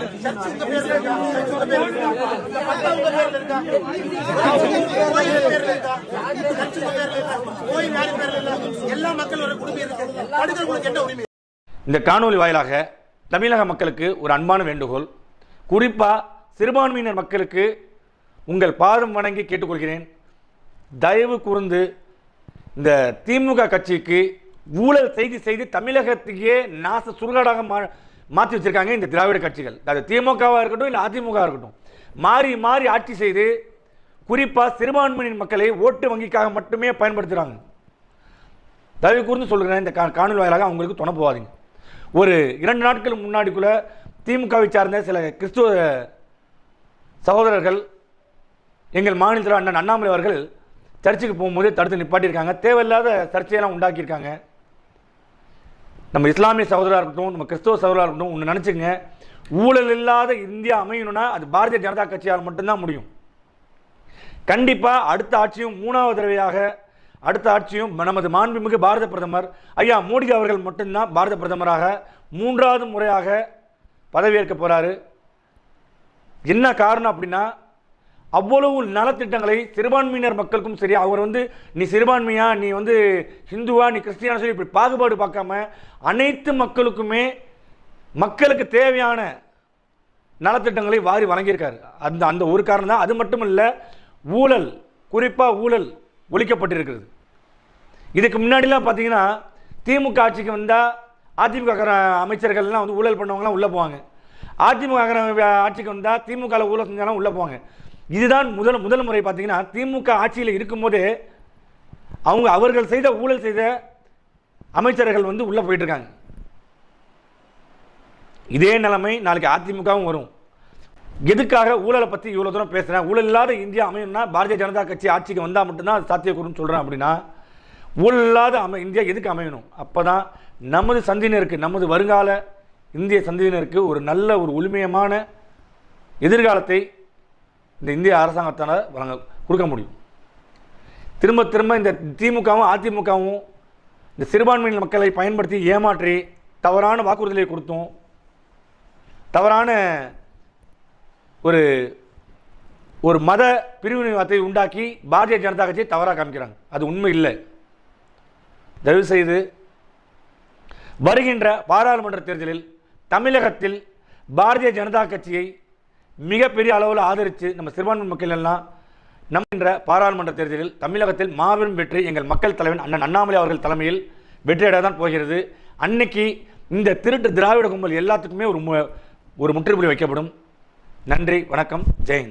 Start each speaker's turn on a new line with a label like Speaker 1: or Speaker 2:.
Speaker 1: உங்க பேர்ல இருக்கா? உங்க பேர்ல இருக்கா? இந்த பட்டா உங்க பேர்ல இருக்கா? கோயில் பேர்ல இருக்கா? உங்க பேர்ல இருக்கா? கோயில் யாரு பேர்ல இல்ல? எல்லா மக்களோட குடும்பம் இருக்கு படுக்கிறவங்களுக்கு என்ன உரிமை
Speaker 2: இந்த காணொலி வாயிலாக தமிழக மக்களுக்கு ஒரு அன்பான வேண்டுகோள் குறிப்பாக சிறுபான்மையினர் மக்களுக்கு உங்கள் பாதம் வணங்கி கேட்டுக்கொள்கிறேன் தயவு கூர்ந்து இந்த திமுக கட்சிக்கு ஊழல் செய்து செய்து தமிழகத்தையே நாச சுடுகாடாக மா மாற்றி வச்சுருக்காங்க இந்த திராவிட கட்சிகள். அது திமுகவாக இருக்கட்டும் இல்லை அதிமுக இருக்கட்டும். மாறி மாறி ஆட்சி செய்து குறிப்பாக சிறுபான்மையின் மக்களை ஓட்டு வங்கிக்காக மட்டுமே பயன்படுத்துகிறாங்க தயவு கூர்ந்து சொல்கிறேன் இந்த கா- காணொலி வாயிலாக அவங்களுக்கு துணை போகாதீங்க. ஒரு இரண்டு நாட்கள் முன்னாடிக்குள்ளே திமுகவை சார்ந்த சில கிறிஸ்துவ சகோதரர்கள் எங்கள் மாநில அண்ணன் அண்ணாமலை அவர்கள் சர்ச்சுக்கு போகும்போது தடுத்து நிப்பாட்டியிருக்காங்க. தேவையில்லாத சர்ச்சையெல்லாம் உண்டாக்கியிருக்காங்க. நம்ம இஸ்லாமிய சகோதரராக இருக்கட்டும் நம்ம கிறிஸ்துவ சகோதரராக இருக்கட்டும் ஒன்று நினச்சிங்க ஊழல் இல்லாத இந்தியா அமையணும்னா அது பாரதிய ஜனதா கட்சியால் மட்டும்தான் முடியும். கண்டிப்பாக அடுத்த ஆட்சியும் மூணாவது தடவையாக அடுத்த ஆட்சியும் நமது மாண்புமிகு பாரத பிரதமர் ஐயா மோடி அவர்கள் மட்டும்தான் பாரத பிரதமராக மூன்றாவது முறையாக பதவியேற்க போகிறாரு என்ன காரணம் அப்படின்னா அவ்வளவு நலத்திட்டங்களை சிறுபான்மையினர் மக்களுக்கும் சரி அவர் வந்து நீ சிறுபான்மையா நீ வந்து ஹிந்துவா நீ கிறிஸ்டியான சொல்லி இப்படி பாகுபாடு பார்க்காம அனைத்து மக்களுக்குமே மக்களுக்கு தேவையான நலத்திட்டங்களை வாரி வழங்கியிருக்காரு. அந்த அந்த ஒரு காரணம் தான். அது மட்டும் இல்லை ஊழல் குறிப்பாக ஊழல் ஒழிக்கப்பட்டிருக்கிறது. இதுக்கு முன்னாடிலாம் பார்த்தீங்கன்னா திமுக ஆட்சிக்கு வந்தால் அதிமுக அமைச்சர்கள்லாம் வந்து ஊழல் பண்ணவங்கலாம் உள்ளே போவாங்க. அதிமுக ஆட்சிக்கு வந்தால் திமுகவில் ஊழல் செஞ்சாலும் உள்ளே போவாங்க இதுதான் முதல் முதல் முறை பார்த்தீங்கன்னா திமுக ஆட்சியில் இருக்கும்போதே அவங்க அவர்கள் செய்த ஊழல் செய்த அமைச்சர்கள் வந்து உள்ளே போயிட்டுருக்காங்க. இதே நிலைமை நாளைக்கு அதிமுகவும் வரும். எதுக்காக ஊழலை பற்றி இவ்வளோ தூரம் பேசுகிறேன் ஊழல் இல்லாத இந்தியா அமையணும்னா பாரதிய ஜனதா கட்சி ஆட்சிக்கு வந்தால் மட்டும்தான் அது சாத்தியக்கூறுன்னு சொல்கிறேன் அப்படின்னா ஊழல் இல்லாத அமை இந்தியா எதுக்கு அமையணும்? அப்போ தான் நமது சந்தியினருக்கு நமது வருங்கால இந்திய சந்ததியினருக்கு ஒரு நல்ல ஒரு ஒளிமயமான எதிர்காலத்தை இந்த இந்திய அரசாங்கத்தால் வழங்க கொடுக்க முடியும். திரும்ப திரும்ப இந்த திமுகவும் அதிமுகவும் இந்த சிறுபான்மையின மக்களை பயன்படுத்தி ஏமாற்றி தவறான வாக்குறுதிகளை கொடுத்தும் தவறான ஒரு ஒரு மத பிரிவினைவாதத்தை உண்டாக்கி பாரதிய ஜனதா கட்சியை தவறாக காமிக்கிறாங்க. அது உண்மை இல்லை. தயவுசெய்து வருகின்ற பாராளுமன்ற தேர்தலில் தமிழகத்தில் பாரதிய ஜனதா கட்சியை மிகப்பெரிய அளவில் ஆதரித்து நம்ம சிறுபான்மை மக்கள் எல்லாம் நம்புகின்ற பாராளுமன்ற தேர்தலில் தமிழகத்தில் மாபெரும் வெற்றி எங்கள் மக்கள் தலைவன் அண்ணன் அண்ணாமலை அவர்கள் தலைமையில் வெற்றியடைய தான் போகிறது. அன்னைக்கு இந்த திருட்டு திராவிட கும்பல் எல்லாத்துக்குமே ஒரு மு- ஒரு முற்றுப்புள்ளி வைக்கப்படும். நன்றி வணக்கம் ஜெயந்த்